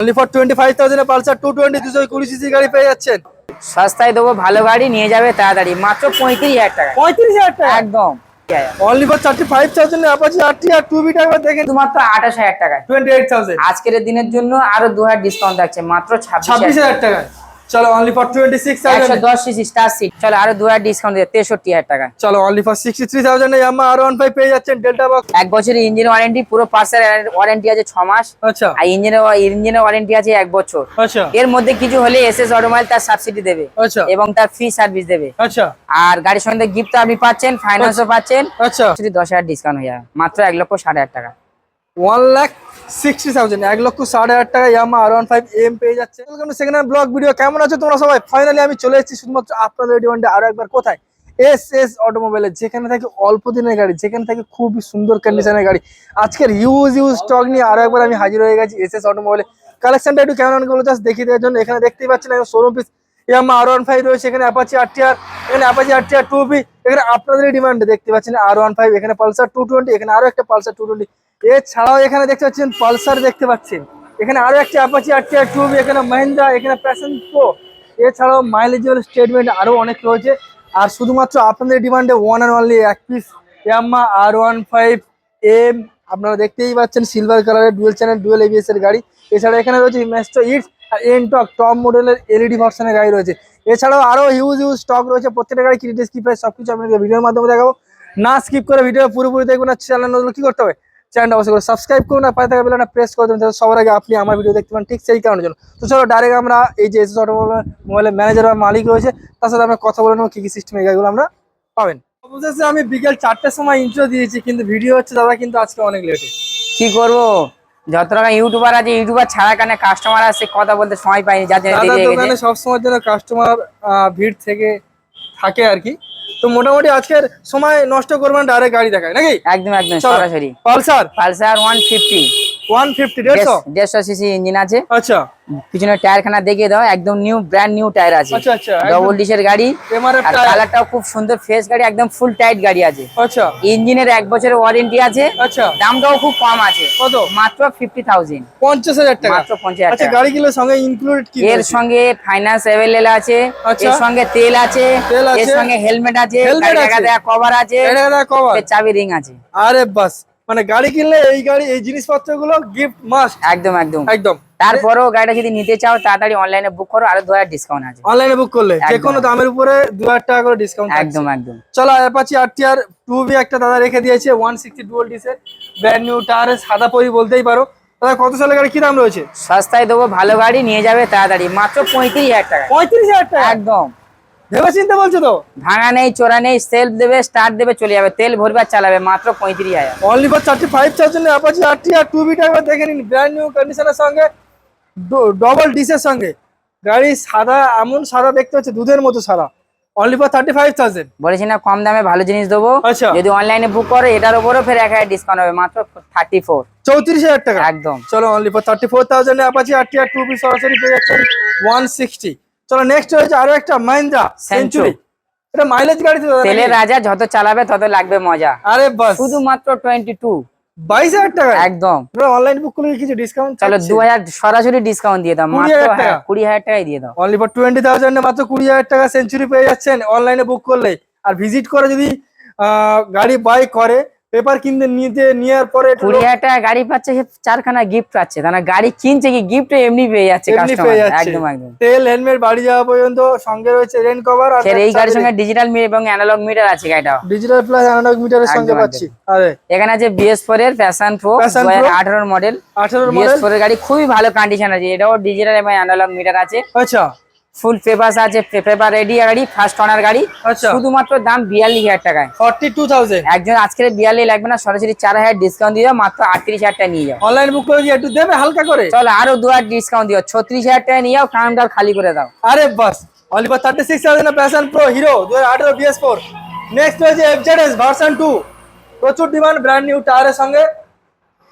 Only for twenty five thousand Pulsar two twenty দুশো কুড়ি CC গাড়ি পেয়ে যাচ্ছেন। সস্তায় দেবো ভালো গাড়ি নিয়ে যাবে তাড়াতাড়ি। মাত্র পঁয়ত্রিশ হাজার টাকা। পঁয়ত্রিশ হাজার টাকা? একদম। Only for thirty five thousand R two বিটা একবার দেখেন। শুধুমাত্র আঠাশ হাজার টাকা টোয়েন্টি এইট থাউজেন্ড আজকের দিনের জন্য আরও দু হাজার ডিসকাউন্ট থাকছে মাত্র ছাব্বিশ হাজার টাকা চলো অনলি ফর টোয়েন্টি সিক্স একশো থাউজেন্ড দশ সিসি স্টার সিট চলো আরও দু হাজার ডিসকাউন্ট দিয়ে তেষট্টি হাজার টাকা। চলো only for sixty three thousand Yamaha R one five পেয়ে যাচ্ছেন ডেল্টা বক্স এক বছরের ইঞ্জিন ওয়ারেন্টি পুরো পার্সের ওয়ারেন্টি আছে ছ মাস। আচ্ছা। আর ইঞ্জিনের ইঞ্জিনের ওয়ারেন্টি আছে এক বছর। আচ্ছা। এর মধ্যে কিছু হলে এস এস অটোমোবাইল তার সাবসিডি দেবে। আচ্ছা। এবং তার ফ্রি সার্ভিস দেবে। আচ্ছা। আর গাড়ির সঙ্গে গিফট আপনি পাচ্ছেন ফাইন্যান্সও পাচ্ছেন। আচ্ছা। শুধু দশ হাজার ডিসকাউন্ট হয়ে যাবে। মাত্র এক লক্ষ ষাট হাজার টাকা। ওয়ান লাখ সিক্সটি থাউজেন্ড এক লক্ষ ষাট হাজার টাকা আর ওয়ান ফাইভ এম পেয়ে যাচ্ছে। ব্লগ ভিডিও কেমন আছো তোমরা সবাই? ফাইনালি আমি শুধুমাত্র একবার। কোথায়? এস এস অটোমোবাইলে যেখানে থাকে অল্প দিনের গাড়ি, যেখানে থাকে খুবই সুন্দর কন্ডিশনের গাড়ি। আজকের ইউজ ইউজ স্টক নিয়ে আরও একবার আমি হাজির হয়ে গেছি এস এস অটোমোবাইলে কালেকশনটা একটু কেমন বলে দেখিয়ে দেওয়ার জন্য। এখানে দেখতেই পাচ্ছেন showroom piece Yamaha R one five রয়েছে, এখানে অ্যাপাচি আর এখানে Apache R T R two B এখানে আপনাদের ডিমান্ডে দেখতে পাচ্ছেন আর ওয়ান ফাইভ এখানে পালসার টু টোয়েন্টি এখানে আরও একটা পালসার টু টোয়েন্টি এছাড়াও এখানে দেখতে পাচ্ছেন পালসার দেখতে পাচ্ছেন। এখানে আরও একটা Apache R T R two B এখানে মাহিন্দ্রা এখানে প্যাশন প্রো এছাড়াও মাইলেজেবল স্টেটমেন্ট আরও অনেক রয়েছে। আর শুধুমাত্র আপনাদের ডিমান্ডে ওয়ান অ্যান্ড অনলি এক piece Yamaha R one five M আপনারা দেখতেই পাচ্ছেন সিলভার কালারের ডুয়েল চ্যানেল ডুয়েল এবিএস এর গাড়ি। এছাড়া এখানে রয়েছে ম্যাস্টো ইটস এনটক টপ মডেলের এলইডি ভার্সনের গাড়ি রয়েছে। এছাড়াও আরও হিউজ হিউজ স্টক রয়েছে। প্রত্যেকটা গাড়ি কিনে স্কিপ প্রাইস সবকিছু আপনাদের ভিডিওর মাধ্যমে দেখাবো। না স্কিপ করে ভিডিও পুরোপুরি দেখবেন না চ্যানেল নতুন কি করতে হবে? চ্যানেলটা অবশ্যই করে সাবস্ক্রাইব করুন আর পাশে থাকা বেলাটা প্রেস করে দেবেন। সবার আগে আপনি আমার ভিডিও দেখতে পান ঠিক সেই কারণের জন্য। তো চলো ডাইরেক্ট আমরা এই যে এসএস অটোমোবাইল মোবাইলের ম্যানেজার বা মালিক রয়েছে, তার সাথে আমরা কথা বলে নেব কী কি সিস্টেম এই গাড়িগুলো আমরা পাবেন। আমি বিকেল চারটের সময় ইন্ট্রো দিয়েছি, কিন্তু ভিডিও হচ্ছে দাদা কিন্তু আজকে অনেক লেটে কি করব? যত টাকা ইউটিউবার আছে ইউটিউবার ছাড়া কানে কাস্টমার আসে কথা বলতে সময় পাইনি যার জন্য দেরি হয়ে গেছে জন্য কাস্টমার ভিড় থেকে থাকে আর কি। তো মোটামুটি আজকের সময় নষ্ট করবেন ডাইরেক্ট গাড়ি দেখায় নাকি? একদম একদম সরাসরি। Pulsar. Pulsar one fifty one fifty দেড়শো দেড়শো সিসি ইঞ্জিন আছে। আচ্ছা। পিছনে টায়ার খানা দেখিয়ে দাও একদম নিউ ব্র্যান্ড নিউ টায়ার আছে। আচ্ছা আচ্ছা ডবল ডিসের গাড়ি আর কালারটাও খুব সুন্দর ফ্রেশ গাড়ি একদম ফুল টাইট গাড়ি আছে। আচ্ছা। ইঞ্জিনের এক বছরের ওয়ারেন্টি আছে। আচ্ছা। দামটাও খুব কম আছে। কত? মাত্র ফিফটি থাউজেন্ড পঞ্চাশ হাজার টাকা। মাত্র পঞ্চাশ হাজার আচ্ছা গাড়িগুলোর সঙ্গে ইনক্লুডেড কি এর সঙ্গে ফাইন্যান্স অ্যাভেলেবল আছে। আচ্ছা। এর সঙ্গে তেল আছে। এর সঙ্গে হেলমেট আছে। কভার আছে। চাবি রিং আছে। আরে বাস। মানে গাড়ি কিনলে এই গাড়ি এই জিনিসপত্রগুলো গিফট মাস্ট একদম একদম। একদম। তারপরেও গাড়িটা যদি নিতে চাও তাড়াতাড়ি অনলাইনে বুক করো আরও দু হাজার ডিসকাউন্ট আছে। অনলাইনে বুক করলে যে কোনো দামের উপরে দু হাজার টাকা করে ডিসকাউন্ট একদম একদম। চলো অ্যাপাচি আরটিআর টু বি একটা দাদা রেখে দিয়েছে ওয়ান সিক্সটি ডুয়াল ডিসের ব্র্যান্ড নিউ টায়ারে সাদা পরি বলতেই পারো। দাদা কত সালের গাড়ি? কি দাম রয়েছে? সস্তায় দেবো ভালো গাড়ি নিয়ে যাবে তাড়াতাড়ি। মাত্র পঁয়ত্রিশ হাজার টাকা পঁয়ত্রিশ হাজার টাকা একদম। ভেবে চিন্তা বলছো তো? ভাঙা নেই চোরা নেই সেলফ দেবে স্টার্ট দেবে চলে যাবে তেল ভরবে চালাবে মাত্র পঁয়ত্রিশ হাজার। Only for thirty five thousand Apache RTR two beta একবার দেখে নিন ব্র্যান্ড নিউ কন্ডিশনের সঙ্গে ডবল ডিসের সঙ্গে। গাড়ি সাদা এমন সাদা দেখতে হচ্ছে দুধের মতো সাদা। Only for thirty five thousand বলেছি না কম দামে ভালো জিনিস দেবো। আচ্ছা। যদি অনলাইনে বুক করো এটার উপরেও ফের এক হাজার ডিসকাউন্ট হবে মাত্র থার্টি ফোর চৌত্রিশ হাজার টাকা। একদম। চলো only for thirty four thousand Apache RTR two V সরাসরি পেয়ে যাচ্ছেন ওয়ান সিক্সটি চলো নেক্সট হয়েছে আরও একটা মাহিন্দ্রা সেঞ্চুরি এটা মাইলেজ গাড়ি তো দাদা তেলের রাজা যত চালাবে তত লাগবে মজা। আরে বাস। শুধুমাত্র টোয়েন্টি টু বাইশ হাজার টাকা? একদম। অনলাইন বুক করলে কিছু ডিসকাউন্ট চলো দু হাজার সরাসরি ডিসকাউন্ট দিয়ে দাও মাত্র? হ্যাঁ, কুড়ি হাজার টাকাই দিয়ে দাও। অনলি ফর টোয়েন্টি থাউজেন্ড মাত্র কুড়ি হাজার টাকা সেঞ্চুরি পেয়ে যাচ্ছেন। অনলাইনে বুক করলে। আর ভিজিট করে যদি গাড়ি বাই করে পেপার কিনতে নিতে নেওয়ার পরে কুড়ি হাজার টাকা গাড়ি পাচ্ছে সে চারখানা গিফট পাচ্ছে। তাহলে গাড়ি কিনছে কি গিফট এমনি পেয়ে যাচ্ছে এমনি কাস্টমার পেয়ে যাচ্ছে। একদম একদম। তেল হেলমেট বাড়ি যাওয়া পর্যন্ত সঙ্গে রয়েছে রেন কভার আর এই গাড়ির সঙ্গে ডিজিটাল মিটার এবং অ্যানালগ মিটার আছে গাড়িটা ডিজিটাল প্লাস অ্যানালগ মিটারের সঙ্গে পাচ্ছি। আরে। এখানে আছে বিএস ফোর এর প্যাশন প্রো Passion দু Pro? হাজার আঠারোর মডেল আঠারোর বিএস মডেল ফোর এর গাড়ি খুবই ভালো কন্ডিশন আছে। এটাও ডিজিটাল এবং অ্যানালগ মিটার আছে। আচ্ছা। ফুল পেপার আছে পেপার রেডি গাড়ি ফার্স্ট অনার গাড়ি। শুধুমাত্র দাম বিয়াল্লিশ হাজার টাকায়। Forty two thousand. একজন আজকের বিয়াল্লিশ লাগবে না সরাসরি চার হাজার ডিসকাউন্ট দিয়ে মাত্র আটত্রিশ হাজার টাকা নিয়ে যাও। অনলাইন বুক করে একটু দেবে হালকা করে? চলো আরও দু হাজার ডিসকাউন্ট দিও ছত্রিশ হাজার টাকা নিয়ে যাও কাউন্টার খালি করে দাও। আরে বাস only for thirty six thousand Passion Pro Hero দু হাজার আঠেরো বিএস ফোর নেক্সট রয়েছে এফজেডএস ভার্সন টু প্রচুর ডিমান্ড ব্র্যান্ড নিউ টায়ারের সঙ্গে।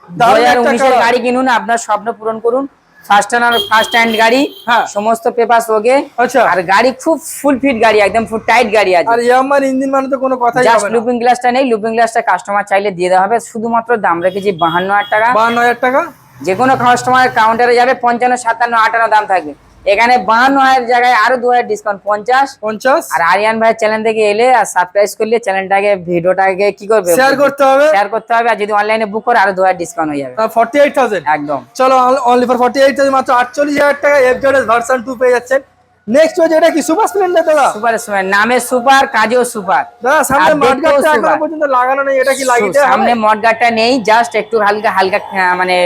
দু হাজার উনিশের গাড়ি কিনুন আপনার স্বপ্ন পূরণ করুন। ফার্স্ট অনার ফার্স্ট হ্যান্ড গাড়ি হ্যাঁ। সমস্ত পেপার ওকে। আচ্ছা। আর গাড়ি খুব ফুল ফিট গাড়ি একদম ফুল টাইট গাড়ি আছে। আর ইয়ামার ইঞ্জিন মানে তো কোনো কথাই হবে না। লুপিং গ্লাসটা নেই লুপিং গ্লাসটা কাস্টমার চাইলে দিয়ে দেওয়া হবে। শুধুমাত্র দাম রেখেছি বাহান্ন হাজার টাকা। বাহান্ন হাজার টাকা? যে কোনো কাস্টমার কাউন্টারে যাবে পঞ্চান্ন সাতান্ন আটান্ন দাম থাকবে। এখানে বাহান্ন হাজার জায়গায় আরও দু হাজার ডিসকাউন্ট পঞ্চাশ। পঞ্চাশ। আর আরিয়ান ভাইয়ের চ্যানেল থেকে এলে আর সাবস্ক্রাইব করলে চ্যানেলটাকে ভিডিওটাকে কি করবে? শেয়ার করতে হবে। শেয়ার করতে হবে। আর যদি অনলাইনে বুক করে আরও দু হাজার ডিসকাউন্ট হয়ে যাবে। ফর্টি এইট থাউজেন্ড একদম। চলো only for forty eight thousand মাত্র আটচল্লিশ হাজার টাকা এফ জেড ভার্সন টু পেয়ে যাচ্ছেন। নেক্সট হচ্ছে এটা কি? সুপার স্প্লেন্ডার দাদা? সুপার সুপার নামে সুপার কাজেও সুপার দাদা সামনে মাঠ এখনও পর্যন্ত লাগানো নেই এটা কি লাগিয়ে সামনে? মডগার্ডটা নেই জাস্ট একটু হালকা হালকা মানে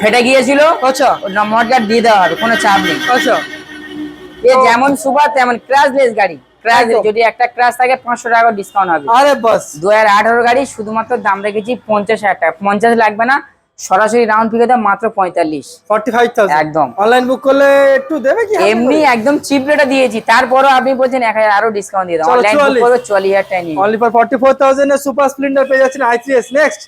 ফেটে গিয়েছিল। আচ্ছা। মডগার্ড দিয়ে দেওয়া হবে কোনো চাপ নেই। আচ্ছা। এ যেমন সুপার তেমন ক্রাশলেস গাড়ি। একদম। যদি একটা ক্রাশ থাকে পাঁচশো টাকা ডিসকাউন্ট হবে। আরে বাস। দু হাজার আঠারো গাড়ি শুধুমাত্র দাম রেখেছি পঞ্চাশ হাজার টাকা। পঞ্চাশ লাগবে না সরাসরি রাউন্ড ফিকে দাম মাত্র পঁয়তাল্লিশ। ফর্টি ফাইভ একদম। অনলাইন বুক করলে একটু দেবে কি? এমনি একদম চিপ রেটে দিয়েছি। তারপরও আপনি বলছেন এক হাজার আরও ডিসকাউন্ট দিয়ে দাও। অনলাইন বুক 44 করবে চুয়াল্লিশ হাজার টাকা নিয়ে। Only for forty four thousand Super Splendor পেয়ে যাচ্ছেন আই থ্রি এস নেক্সট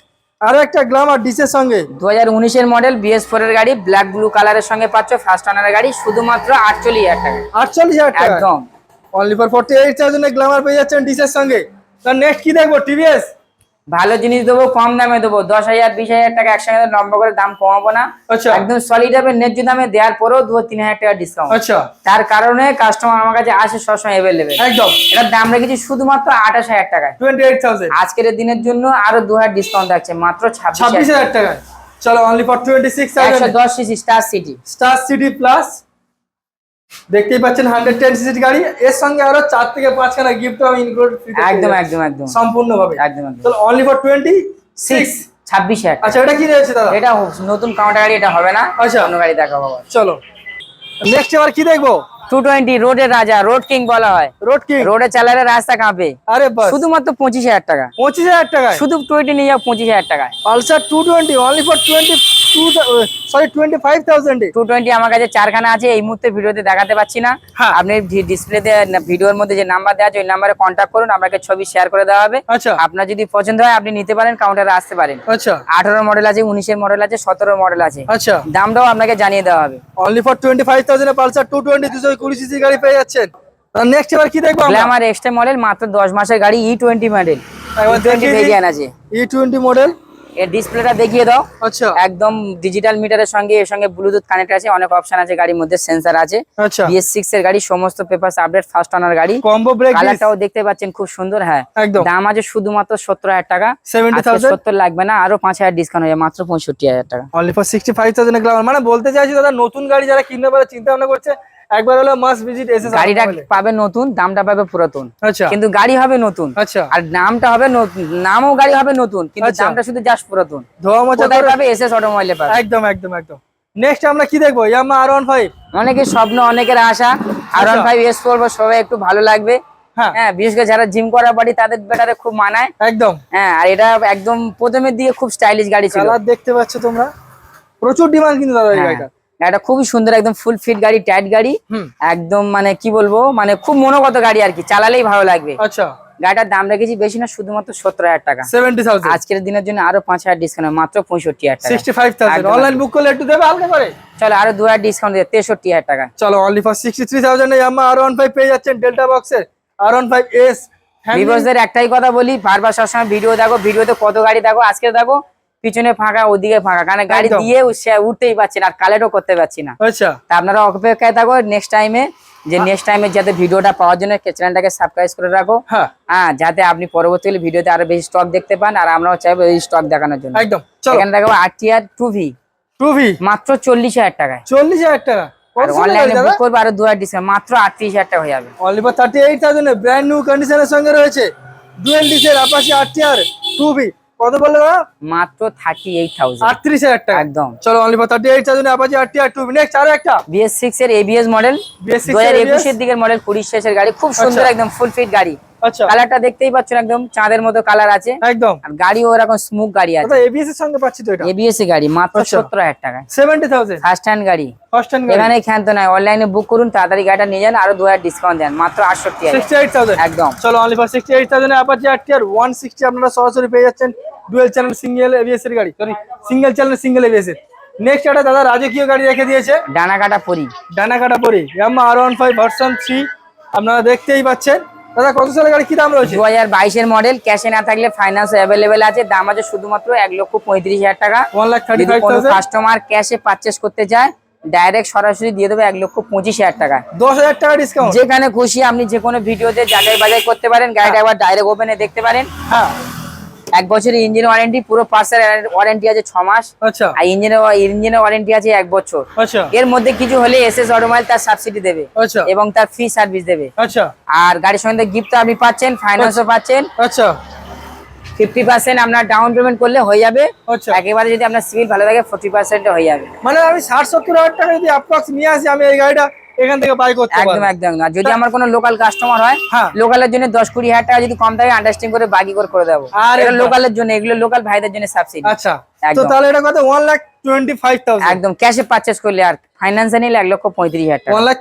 আরও একটা গ্লামার ডিসের সঙ্গে। দু হাজার উনিশের মডেল বিএস ফোর এর গাড়ি ব্ল্যাক ব্লু কালারের সঙ্গে পাচ্ছ ফার্স্ট অনার গাড়ি শুধুমাত্র আটচল্লিশ হাজার টাকা। আটচল্লিশ হাজার টাকা? একদম। Only for forty eight thousand Glamour পেয়ে যাচ্ছেন ডিসের সঙ্গে। তার নেক্সট কি দেখব? টিভিএস ভালো জিনিস দেবো কম দামে দেবো। দশ হাজার বিশ হাজার টাকা একসঙ্গে লম্বা করে দাম কমাবো না। আচ্ছা। একদম সলিড হবে ন্যায্য দামে দেওয়ার পরেও দু তিন হাজার টাকা ডিসকাউন্ট আচ্ছা। তার কারণে কাস্টমার আমার কাছে আসে সবসময় অ্যাভেলেবেল একদম। এটার দাম রেখেছি শুধুমাত্র আঠাশ হাজার টাকায়। আজকের দিনের জন্য আরও দু হাজার ডিসকাউন্ট থাকছে মাত্র ছাব্বিশ হাজার টাকা চলো অনলি ফর টোয়েন্টি সিক্স দশ CC Star City Star City Plus দেখতেই পাচ্ছেন হান্ড্রেড টেন সিসির গাড়ি। এর সঙ্গে আরও চার থেকে পাঁচখানা গিফট আমি ইনক্লুড একদম একদম একদম। সম্পূর্ণ ভাবে একদম। একদম অনলি ফর টোয়েন্টি সিক্স ছাব্বিশ আচ্ছা এটা কি রয়েছে দাদা? এটা নতুন কাউন্টার গাড়ি এটা হবে না। আচ্ছা। অন্য গাড়ি দেখাবো চলো। নেক্সট এবার কি দেখব? টু টোয়েন্টি রোডের রাজা রোড কিং বলা হয়। রোড কি রোডে চালালে রাস্তা কাঁপে। আরে শুধুমাত্র পঁচিশ হাজার টাকা। পঁচিশ হাজার টাকায়? শুধু টোয়েন্টি নিয়ে যাও পঁচিশ হাজার টাকা Pulsar two twenty only for twenty two sorry twenty five থাউজেন্ডে two twenty আমার কাছে চারখানা আছে এই মুহূর্তে ভিডিওতে দেখাতে পাচ্ছি না। হ্যাঁ। আপনি ডিসপ্লেতে ভিডিওর মধ্যে যে নাম্বার দেওয়া আছে ওই নাম্বারে কন্ট্যাক্ট করুন আপনাকে ছবি শেয়ার করে দেওয়া হবে। আচ্ছা। আপনার যদি পছন্দ হয় আপনি নিতে পারেন কাউন্টারে আসতে পারেন। আচ্ছা। আঠারো মডেল আছে উনিশের মডেল আছে সতেরো মডেল আছে। আচ্ছা। দামটাও আপনাকে জানিয়ে দেওয়া হবে। অনলি ফর টোয়েন্টি ফাইভ থাউজেন্ডে পালসার টু টোয়েন্টি দুশো কুড়ি সিসি গাড়ি পেয়ে যাচ্ছেন। নেক্সট এবার কি দেখব আমরা? গ্ল্যামার এক্সট্রা মডেল মাত্র দশ মাসের গাড়ি E twenty model E twenty model এর ডিসপ্লেটা দেখিয়ে দাও। আচ্ছা। একদম ডিজিটাল মিটারের সঙ্গে এর সঙ্গে ব্লুটুথ কানেক্ট আছে অনেক অপশন আছে গাড়ির মধ্যে সেন্সার আছে। আচ্ছা। বিএস সিক্স এর গাড়ি সমস্ত পেপারস আপডেট ফার্স্ট অনার গাড়ি। কম্বো ব্রেক কালারটাও দেখতে পাচ্ছেন খুব সুন্দর হ্যাঁ। দাম আছে শুধুমাত্র সত্তর হাজার টাকা। সত্তর লাগবে না আরও পাঁচ হাজার ডিসকাউন্ট হয়ে মাত্র পঁয়ষট্টি হাজার টাকা। Only for sixty five thousand মানে বলতে চাইছি দাদা নতুন গাড়ি যারা কিনতে পারে চিন্তা ভাবনা করছে একবার হলো মাস্ট ভিজিট এসে গাড়িটা পাবে নতুন দামটা পাবে পুরাতন। আচ্ছা। কিন্তু গাড়ি হবে নতুন। আচ্ছা। আর নামটা হবে নতুন নামও গাড়ি হবে নতুন কিন্তু আচ্ছা। দামটা শুধু জাস্ট পুরাতন। ধোয়া মোচা পাবে এসএস অটোমোবাইলে পাবে? একদম একদম একদম। নেক্সট আমরা কি দেখব? ইয়ামা আর ওয়ান ফাইভ অনেকের স্বপ্ন অনেকের আশা। আর আচ্ছা। ফাইভ এস করব সবাই একটু ভালো লাগবে। হ্যাঁ। হ্যাঁ বিশেষ করে যারা জিম করার বাড়ি তাদের বেটারে খুব মানায়। একদম। হ্যাঁ আর এটা একদম প্রথমের দিকে খুব স্টাইলিশ গাড়ি ছিল। দেখতে পাচ্ছ তোমরা। প্রচুর ডিমান্ড কিন্তু দাদা এই হ্যাঁ, গাড়িটা এটা খুবই সুন্দর একদম ফুল ফিট গাড়ি টাইট গাড়ি। একদম মানে কি বলব মানে খুব মনোগত গাড়ি আর কি চালালেই ভালো লাগবে। আচ্ছা। গাড়িটার দাম রেখেছি বেশি না শুধুমাত্র সত্তর হাজার টাকা। আজকের দিনের জন্য আরও পাঁচ হাজার ডিসকাউন্ট মাত্র পঁয়ষট্টি হাজার অনলাইন বুক করলে একটু দেবে হালকা করে? চলো আরও দু হাজার ডিসকাউন্ট দিয়ে তেষট্টি হাজার টাকা। চলো only for sixty three thousand R one five পেয়ে যাচ্ছেন ডেল্টা বক্সের আর ওয়ান ফাইভ এস ভিভোসদের একটাই কথা বলি বারবার সবসময় ভিডিও দেখো ভিডিওতে কত গাড়ি দেখো আজকে দেখো পিছনে ফাঁকা ওদিকে ফাঁকা। কারণ গাড়ি দিয়ে উঠতেই পারছি না আর কালেক্টও করতে পারছি না। আচ্ছা। তা আপনারা অপেক্ষায় থাকো নেক্সট টাইমে যে নেক্সট টাইমে যাতে ভিডিওটা পাওয়ার জন্য চ্যানেলটাকে সাবস্ক্রাইব করে রাখো। হ্যাঁ। যাতে আপনি পরবর্তীকালে ভিডিওতে আরও বেশি স্টক দেখতে পান আর আমরাও চাইব এই স্টক দেখানোর জন্য। একদম এখানে দেখাবো R T V two V মাত্র চল্লিশ হাজার টাকায়। চল্লিশ হাজার টাকা? অনলাইনে বুক করব আরও দু হাজার ডিসকাউন্ট মাত্র আটত্রিশ হাজার টাকা হয়ে যাবে। Only thirty eight thousand brand new কন্ডিশনের সঙ্গে রয়েছে। ডুয়েল ডিসের আপাশি আরটিআর টু ভি কত বললে দাদা? মাত্র থার্টি এইট থাউজেন্ড আটত্রিশ হাজার টাকা। একদম। চলো only for thirty eight thousand Apache RTR two V next আরও একটা। বিএস সিক্স এর এবিএস মডেল BS6 দু হাজার এর দিকের মডেল কুড়ি শেষের গাড়ি। খুব সুন্দর আচ্ছা। একদম ফুল ফিট গাড়ি। আচ্ছা। কালারটা দেখতেই পাচ্ছেন একদম চাঁদের মতো কালার আছে। একদম। আর গাড়িও এরকম স্মুথ গাড়ি আছে। এবিএস এর সঙ্গে পাচ্ছি তো এটা? এবিএস এর গাড়ি মাত্র আচ্ছা। সত্তর হাজার টাকায় সেভেন্টি থাউজেন্ড ফার্স্ট হ্যান্ড গাড়ি। ফার্স্ট হ্যান্ড গাড়ি। এখানে ক্ষান্ত নয় অনলাইনে বুক করুন তাড়াতাড়ি গাড়িটা নিয়ে যান আরও দু হাজার ডিসকাউন্ট দেন মাত্র আটষট্টি হাজার। সিক্সটি এইট থাউজেন্ড একদম। চলো only for sixty eight thousand Apache RTR one sixty আপনারা সরাসরি পেয়ে যাচ্ছেন ডুয়েল চ্যানেল সিঙ্গেল এবিএস এর গাড়ি। Sorry single channel single ABS এর। নেক্সট একটা দাদা রাজকীয় গাড়ি রেখে দিয়েছে। ডানা কাটা পরি। ডানা কাটা পরি Yamaha R one five version three আপনারা দেখতেই পাচ্ছেন। দাদা কত সালের গাড়ি? কি দাম রয়েছে? দু হাজার বাইশের মডেল ক্যাশে না থাকলে ফাইন্যান্স অ্যাভেলেবেল আছে। দাম আছে শুধুমাত্র এক লক্ষ পঁয়ত্রিশ হাজার টাকা। ওয়ান লাখ থার্টি যদি ফাইভ কোনো থাউজেন্ড কাস্টমার ক্যাশে পারচেস করতে চায় ডাইরেক্ট সরাসরি দিয়ে দেবে এক লক্ষ পঁচিশ হাজার টাকা। দশ হাজার টাকা ডিসকাউন্ট যেখানে খুশি আপনি যে কোনো ভিডিওতে যাচাই বাজাই করতে পারেন। গাড়িটা একবার ডাইরেক্ট ওপেনে দেখতে পারেন। হ্যাঁ। এক বছরের ইঞ্জিন ওয়ারেন্টি পুরো পার্সের ওয়ারেন্টি আছে ছ মাস। আচ্ছা। আর ইঞ্জিনের ইঞ্জিনের ওয়ারেন্টি আছে এক বছর। আচ্ছা। এর মধ্যে কিছু হলে এস এস অটোমাইল তার সাবসিডি দেবে আচ্ছা। এবং তার ফ্রি সার্ভিস দেবে। আচ্ছা। আর গাড়ির সঙ্গে গিফট আপনি পাচ্ছেন ফাইন্যান্সও পাচ্ছেন। আচ্ছা। ফিফটি পার্সেন্ট আপনার ডাউন পেমেন্ট করলে হয়ে যাবে। আচ্ছা। একেবারে যদি আপনার সিভিল ভালো থাকে ফোর্টি পার্সেন্ট হয়ে যাবে। মানে আমি ষাট সত্তর হাজার টাকা যদি অ্যাপ্রক্স নিয়ে আসি আমি এই গাড়িটা এখান থেকে বাই করতে একদম একদম। না যদি আমার কোনো লোকাল কাস্টমার হয় হ্যাঁ। লোকালের জন্য দশ কুড়ি হাজার টাকা যদি কম থাকে আন্ডারস্ট্যান্ডিং করে বাকি করে করে দেবো। আরে। লোকালের জন্য এগুলো লোকাল ভাইদের জন্য সাবসিডি আচ্ছা। তো। তাহলে এটা কত? One lakh twenty five thousand একদম ক্যাশে পারচেস করলে আর ফাইন্যান্সে নিলে এক লক্ষ পঁয়ত্রিশ হাজার টাকা। লাখ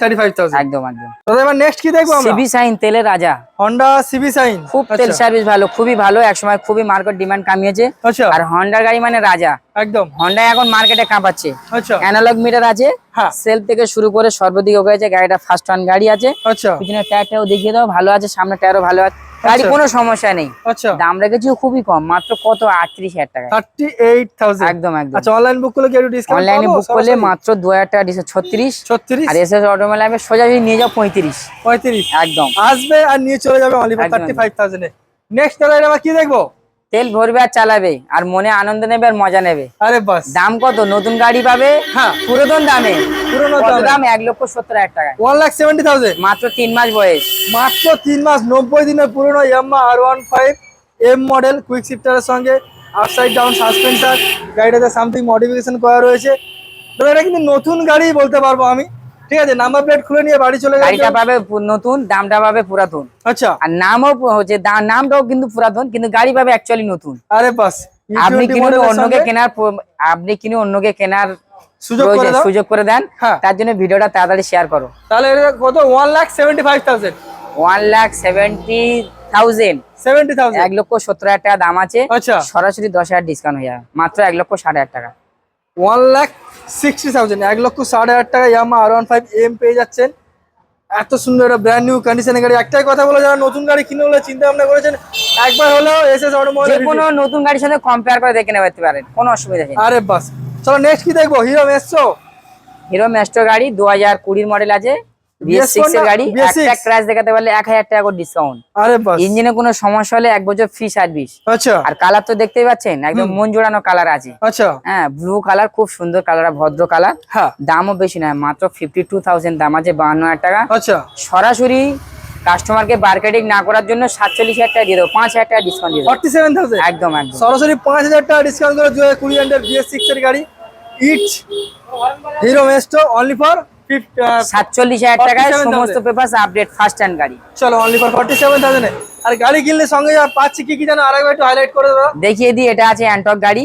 একদম একদম। দাদা এবার নেক্সট কি দেখব আমরা? সিবি সাইন তেলের রাজা। হন্ডা সিবি সাইন খুব তেল সার্ভিস ভালো খুবই ভালো একসময় খুবই মার্কেট ডিমান্ড কামিয়েছে। আচ্ছা। আর হন্ডার গাড়ি মানে রাজা। একদম। হন্ডা এখন মার্কেটে কাঁপাচ্ছে। আচ্ছা। অ্যানালগ মিটার আছে। হ্যাঁ। সেলফ থেকে শুরু করে সর্বদিকে আছে গাড়িটা ফার্স্ট ওয়ান গাড়ি আছে। আচ্ছা। পিছনে টায়ারটাও দেখিয়ে দাও ভালো আছে সামনে টায়ারও ভালো আছে। গাড়ি আচ্ছা। কোনো সমস্যা নেই। আচ্ছা। দাম রেখেছিও খুবই কম মাত্র কত? আটত্রিশ হাজার টাকা। থার্টি এইট থাউজেন্ড একদম একদম। আচ্ছা অনলাইন বুক করলে কি একটু ডিসকাউন্ট অনলাইনে বুক করলে মাত্র দু হাজার টাকা ডিসকাউন্ট ছত্রিশ। ছত্রিশ? আর এসএস এস অটোমেলাইমে সোজা নিয়ে যাও পঁয়ত্রিশ। পঁয়ত্রিশ। একদম। আসবে আর নিয়ে চলে যাবে অনলি থার্টি ফাইভ থাউজেন্ডে নেক্সট তাহলে আবার কি দেখব? তেল ভরবে আর চালাবে আর মনে আনন্দ নেবে আর মজা নেবে। আরে বাস। দাম কত? নতুন গাড়ি পাবে? হ্যাঁ। পুরাতন দামে। পুরোনো দামে। দাম? এক লক্ষ সত্তর হাজার টাকা ওয়ান লাখ সেভেন্টি থাউজেন্ড মাত্র তিন মাস বয়স। মাত্র তিন মাস নব্বই দিনের পুরনো Yamaha R one five M model quick শিফটারের সঙ্গে আপসাইড ডাউন সাসপেন্সার গাড়িটাতে সামথিং মডিফিকেশন করা রয়েছে। তবে এটা কিন্তু নতুন গাড়ি বলতে পারব আমি। ঠিক আছে নাম্বার প্লেট খুলে নিয়ে বাড়ি চলে গাড়িটা পাবে নতুন দামটা পাবে পুরাতন। আচ্ছা। আর নামও হচ্ছে নামটাও কিন্তু পুরাতন কিন্তু গাড়ি পাবে অ্যাকচুয়ালি নতুন। আরে বাস আপনি কিনে অন্যকে কেনার আপনি কিনে অন্যকে কেনার সুযোগ করে দাও। সুযোগ করে দেন। হ্যাঁ। তার জন্য ভিডিওটা তাড়াতাড়ি শেয়ার করো। তাহলে কত? One lakh seventy five thousand one lakh seventy thousand seventy thousand এক লক্ষ সত্তর হাজার টাকা দাম আছে। আচ্ছা। সরাসরি দশ হাজার ডিসকাউন্ট হয়ে যাবে। মাত্র এক লক্ষ ষাট হাজার টাকা। ওয়ান লাখ সিক্সটি থাউজেন্ড এক লক্ষ ষাট হাজার টাকা Yamaha R one five M পেয়ে যাচ্ছেন। এত সুন্দর একটা ব্র্যান্ড নিউ কন্ডিশনের গাড়ি। একটাই কথা বলে যারা নতুন গাড়ি কিনে হলে চিন্তা ভাবনা করেছেন একবার হলেও এস এস যে কোনো নতুন গাড়ির সাথে কম্পেয়ার করে দেখে নেতে পারেন কোনো অসুবিধা নেই। আরে বাস চলো নেক্সট কি দেখব? হিরো মেসো হিরো মেস্টো গাড়ি দু হাজার কুড়ির মডেল আছে বিএস BS4 সিক্স এর না? গাড়ি একটা ক্র্যাশ দেখাতে পারলে এক হাজার টাকা করে ডিসকাউন্ট আরে বাস। ইঞ্জিনে কোনো সমস্যা হলে এক বছর ফ্রি সার্ভিস আচ্ছা। আর কালার তো দেখতেই পাচ্ছেন একদম মন জোড়ানো কালার আছে। আচ্ছা। হ্যাঁ ব্লু কালার খুব সুন্দর কালার ভদ্র কালার হ্যাঁ। দামও বেশি নয় মাত্র ফিফটি টু থাউজেন্ড দাম আছে বাহান্ন হাজার টাকা। আচ্ছা। সরাসরি কাস্টমারকে মার্কেটিং না করার জন্য সাতচল্লিশ হাজার টাকা দিয়ে দেবো পাঁচ হাজার টাকা ডিসকাউন্ট দিয়ে ফর্টি সেভেন থাউজেন্ড একদম একদম। সরাসরি পাঁচ হাজার টাকা ডিসকাউন্ট করে দু হাজার কুড়ি হান্ড্রেড বিএস সিক্স এর গাড়ি। It Hero Maestro only for সাতচল্লিশ হাজার টাকায় সমস্ত পেপার আপডেট ফার্স্ট হ্যান্ড গাড়ি। চলো only for forty seven thousand আর গাড়ি কিনলে সঙ্গে পাচ্ছি কি কি জানো? আরেকবার একটু হাইলাইট করে দাও। দেখিয়ে দিই এটা আছে অ্যান্টক গাড়ি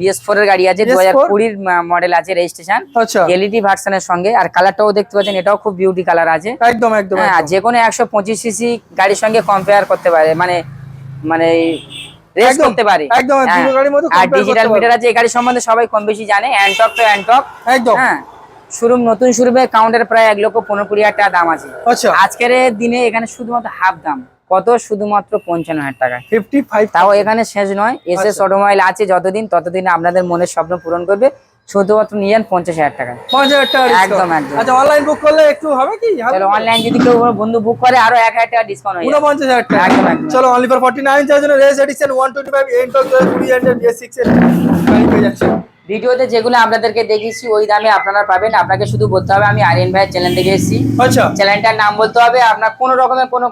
বিএস। ফোর এর গাড়ি আছে দু হাজার কুড়ির মডেল আছে রেজিস্ট্রেশন এলইডি ভার্সনের সঙ্গে। আর কালারটাও দেখতে পাচ্ছেন এটাও খুব বিউটি কালার আছে। একদম একদম হ্যাঁ। যে কোনো একশো পঁচিশ সিসি গাড়ির সঙ্গে কম্পেয়ার করতে পারে মানে মানে রেস করতে পারে। একদম, হ্যাঁ। আর ডিজিটাল মিটার আছে এই গাড়ি সম্বন্ধে সবাই কম বেশি জানে অ্যান্টক তো অ্যান্টক একদম। হ্যাঁ। শোরুম নতুন শোরুমে কাউন্টার প্রায় এক লক্ষ পনেরো কুড়ি হাজার টাকা দাম আছে। আচ্ছা। আজকের দিনে এখানে শুধুমাত্র হাফ দাম। কত? শুধুমাত্র পঞ্চান্ন হাজার টাকা। ফিফটি ফাইভ তাও এখানে শেষ নয়। S S. অটোমোবাইল আছে যতদিন ততদিন আপনাদের মনের স্বপ্ন পূরণ করবে। শুধুমাত্র নিয়ে যান পঞ্চাশ হাজার টাকা। পাঁচ হাজার টাকা একদম, একদম। আচ্ছা অনলাইন বুক করলে একটু হবে কি? চলো অনলাইন যদি কেউ বন্ধু বুক করে আরও এক হাজার টাকা ডিসকাউন্ট হয়ে যাবে। উনপঞ্চাশ হাজার টাকা। একদম, একদম। চলো only for forty nine thousand race edition one twenty five eight কুড়ি হান্ড্রেড বিএস সিক্স এর গাড়ি পেয়ে যাচ্ছে ভিডিওতে যেগুলো আপনাদেরকে দেখিয়েছি ওই দামে আপনারা পাবেন। আপনাকে শুধু বলতে হবে আমি আরিয়ান ভাইয়ের চ্যানেল থেকে এসেছি। আচ্ছা। চ্যানেলটার নাম বলতে হবে আপনার কোনো রকমের কোনো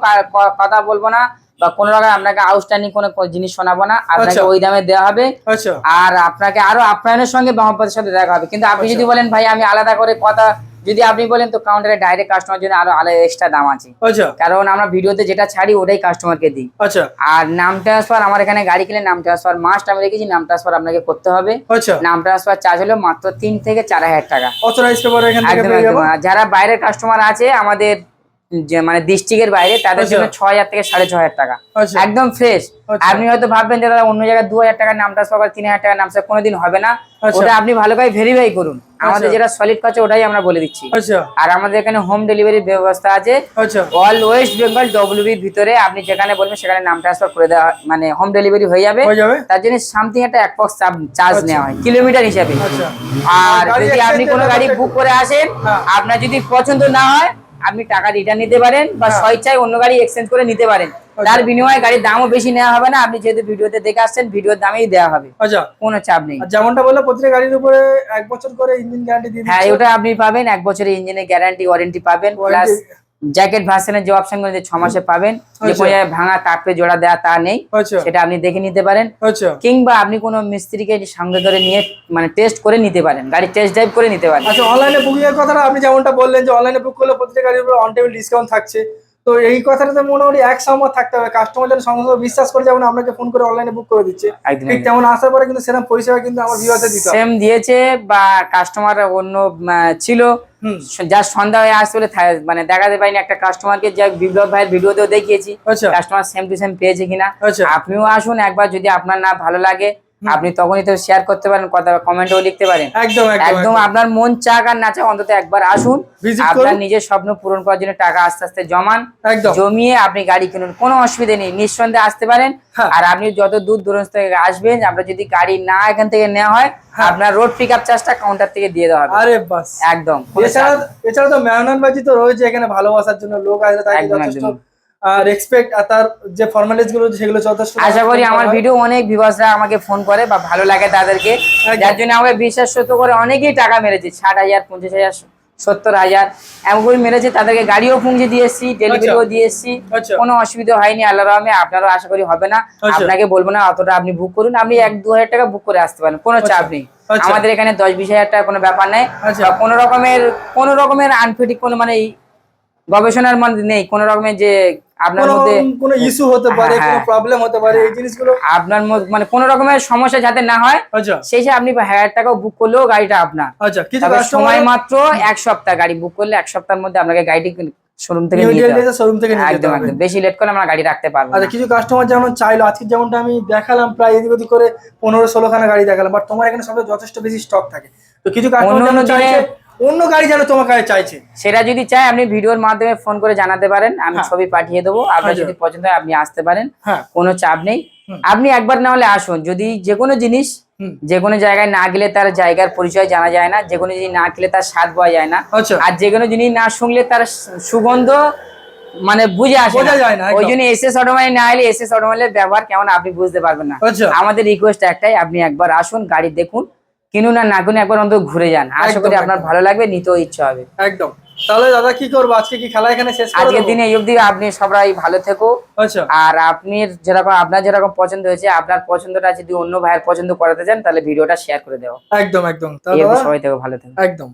কথা বলব না বা কোনো রকম আপনাকে আউটস্ট্যান্ডিং কোনো জিনিস শোনাবো না। আপনাকে আচ্ছা। ওই দামে দেওয়া হবে। আচ্ছা। আর আপনাকে আরও আপনার সঙ্গে মহম্মদের সাথে দেখা হবে। কিন্তু আপনি যদি বলেন ভাই আমি আলাদা করে কথা যদি আপনি বলেন তো কাউন্টারে ডাইরেক্ট কাস্টমার জন্য আরও আলাদা এক্সট্রা দাম আছে। আচ্ছা। কারণ আমরা ভিডিওতে যেটা ছাড়ি ওটাই কাস্টমারকে দিই। আচ্ছা। আর নাম ট্রান্সফার আমার এখানে গাড়ি কিনে নাম ট্রান্সফার মাস্ট আমি রেখেছি নাম ট্রান্সফার আপনাকে করতে হবে। আচ্ছা। নাম ট্রান্সফার চার্জ হলো মাত্র তিন থেকে চার হাজার টাকা। যারা বাইরের কাস্টমার আছে আমাদের যে মানে ডিস্ট্রিক্টের বাইরে তাদের আচ্ছা। জন্য ছয় হাজার থেকে সাড়ে ছ হাজার টাকা। আচ্ছা। একদম ফ্রেশ আচ্ছা। আপনি হয়তো ভাববেন যে দাদা অন্য জায়গায় দু হাজার টাকার নাম ট্রান্সফার করে তিন হাজার টাকার নাম কোনোদিন হবে না। ওটা আপনি ভালো করে ভেরিফাই করুন। আমাদের। যেটা সলিড কাছে ওটাই আমরা বলে দিচ্ছি। আর আমাদের এখানে হোম ডেলিভারি ব্যবস্থা আছে। অল ওয়েস্ট বেঙ্গল ডব্লিউবির ভিতরে আপনি যেখানে বলবেন সেখানে নাম ট্রান্সফার করে দেওয়া হয়, মানে হোম ডেলিভারি হয়ে যাবে। তার জন্য সামথিং একটা এক বক্স চার্জ। নেওয়া হয় কিলোমিটার হিসাবে। আর যদি আপনি কোনো গাড়ি বুক করে আসেন হ্যাঁ। আপনার যদি পছন্দ না হয় আপনি টাকা রিটার্ন নিতে পারেন বা হ্যাঁ। স্বেচ্ছায় অন্য গাড়ি এক্সচেঞ্জ করে নিতে পারেন। তার বিনিময়ে গাড়ির দামও বেশি নেওয়া হবে না। আপনি যেহেতু ভিডিওতে দেখে আসছেন ভিডিওর দামেই দেওয়া হবে। আচ্ছা। কোনো চাপ নেই। যেমনটা বলল প্রতিটা গাড়ির উপরে এক বছর করে ইঞ্জিন গ্যারান্টি দিয়ে হ্যাঁ ওটা আপনি পাবেন। এক বছরের ইঞ্জিনের গ্যারান্টি ওয়ারেন্টি পাবেন। প্লাস জ্যাকেট ভার্সনের যে অপশনগুলো যে ছ মাসে পাবেন যে। ভাঙা তাপে জোড়া দেওয়া তা নেই সেটা আপনি দেখে নিতে পারেন। কিংবা আপনি কোনো মিস্ত্রিকে সঙ্গে ধরে নিয়ে মানে টেস্ট করে নিতে পারেন গাড়ি টেস্ট ড্রাইভ করে নিতে পারেন। আচ্ছা অনলাইনে বুকিং এর কথাটা আপনি যেমনটা বললেন যে অনলাইনে বুক করলে প্রতিটা গাড়ির উপরে অন টেবিল ডিসকাউন্ট থাকছে। তো এই কথাটাতে মোটামুটি এক সহমত থাকতে হবে। কাস্টমার যেন সঙ্গে বিশ্বাস করে যেমন আপনাকে ফোন করে অনলাইনে বুক করে দিচ্ছে। ঠিক তেমন আসার পরে কিন্তু সেরকম পরিষেবা কিন্তু আমার ভিউয়ারদের দিতে সেম দিয়েছে বা কাস্টমার অন্য ছিল। হুম। যার সন্ধ্যা হয়ে আসতে বলে থা- মানে দেখাতে পারিনি একটা কাস্টমারকে যা বিপ্লব ভাইয়ের ভিডিওতেও দেখিয়েছি। কাস্টমার সেম টু সেম পেয়েছে কিনা। আচ্ছা। আপনিও আসুন একবার যদি আপনার না ভালো লাগে আপনি তখনই তো শেয়ার করতে পারেন কথা কমেন্টও লিখতে পারেন। একদম একদম আপনার মন চাক আর না চাক অন্তত একবার আসুন। আপনার নিজের স্বপ্ন পূরণ করার জন্য টাকা আস্তে আস্তে জমান। জমিয়ে আপনি গাড়ি কিনুন কোনো অসুবিধা নেই নিঃসন্দেহে আসতে পারেন। হ্যাঁ। আর আপনি যত দূর দূরান্ত থেকে আসবেন আপনার যদি গাড়ি না এখান থেকে নেওয়া হয় হ্যাঁ। আপনার রোড পিক আপ চার্জটা কাউন্টার থেকে দিয়ে দেওয়া হবে। আরে বাস। একদম এছাড়া এছাড়া তো মেহমানবাজি তো রয়েছে এখানে ভালোবাসার জন্য লোক আসলে একদম, যথেষ্ট। রেসপেক্ট আর তার যে ফর্মালিটিসগুলো সেগুলো যথেষ্ট আশা করি আমার ভিডিও অনেক ভিউয়ার্সরা আমাকে ফোন করে বা ভালো লাগে তাদেরকে। যার জন্য আমাকে বিশ্বাস করে অনেকেই টাকা মেরেছে ষাট হাজার পঞ্চাশ হাজার সত্তর হাজার। এমন করে মেরেছে তাদেরকে গাড়িও পৌঁছে দিয়ে এসছি ডেলিভারিও দিয়ে এসছি। আচ্ছা। কোনো অসুবিধা হয়নি আল্লাহ রহমে আপনারও আশা করি হবে না। আচ্ছা। আপনাকে বলব না অতটা আপনি বুক করুন আপনি এক দু হাজার টাকা বুক করে আসতে পারেন কোনো আচ্ছা। চাপ নেই। আচ্ছা। আমাদের এখানে দশ বিশ হাজার টাকা কোনো ব্যাপার নেই। কোনো রকমের কোনো রকমের আনফিটিক কোনো মানে গবেষণার মধ্যে নেই কোনো রকমের যে আপনার মধ্যে কোনো ইস্যু হতে পারে হ্যাঁ, কোনো হ্যাঁ। প্রবলেম হতে পারে এই জিনিসগুলো আপনার মানে কোনো রকমের সমস্যা যাতে না হয় আচ্ছা। সেই হিসেবে আপনি হাজার টাকাও বুক করলেও গাড়িটা আপনার। আচ্ছা কিছু সময় মাত্র এক সপ্তাহ গাড়ি বুক করলে এক সপ্তাহের মধ্যে আপনাকে গাড়িটি শোরুম থেকে শোরুম থেকে একদম একদম। বেশি লেট করলে আমরা গাড়ি রাখতে পারব। আচ্ছা কিছু কাস্টমার যেমন চাইলো আজকে যেমনটা আমি দেখালাম প্রায় এদিক ওদিক করে পনেরো ষোলো খানা গাড়ি দেখালাম বাট তোমার এখানে সব যথেষ্ট বেশি স্টক থাকে। তো কিছু কাস্টমার অন্য গাড়ি যেন তোমার কাছে চাইছে। সেটা যদি চাই আপনি ভিডিওর মাধ্যমে ফোন করে জানাতে পারেন আমি হ্যাঁ। ছবি পাঠিয়ে দেবো। আপনার আচ্ছা। যদি পছন্দ হয় আপনি আসতে পারেন। হ্যাঁ। কোনো চাপ নেই। আপনি একবার না হলে আসুন। যদি যে কোনো জিনিস যে কোনো জায়গায় না গেলে তার জায়গার পরিচয় জানা যায় না। যে কোনো জিনিস না খেলে তার স্বাদ পাওয়া যায় না। আচ্ছা। আর যে কোনো জিনিস না শুনলে তার সুগন্ধ মানে বুঝে আসে ওই জন্য এস এস অটোমাইল না এলে এস এস অটোমাইলের ব্যবহার কেমন আপনি বুঝতে পারবেন না। আচ্ছা। আমাদের রিকোয়েস্ট একটাই আপনি একবার আসুন গাড়ি দেখুন। কিনুন আর না কিনুন একবার অন্তত ঘুরে যান। আশা করি আপনার ভালো লাগবে নিতেও ইচ্ছা হবে। একদম। তাহলে দাদা কি করব? আজকে কি খেলা এখানে শেষ করে আজকের দিনে এই অবধি আপনি সবাই ভালো থেকো। আচ্ছা। আর আপনি যেরকম আপনার যেরকম পছন্দ হয়েছে আপনার পছন্দটা যদি অন্য ভাইয়ের পছন্দ করাতে চান তাহলে ভিডিওটা শেয়ার করে দেওয়া। একদম একদম। তাহলে সবাই থেকো ভালো থেকো। একদম।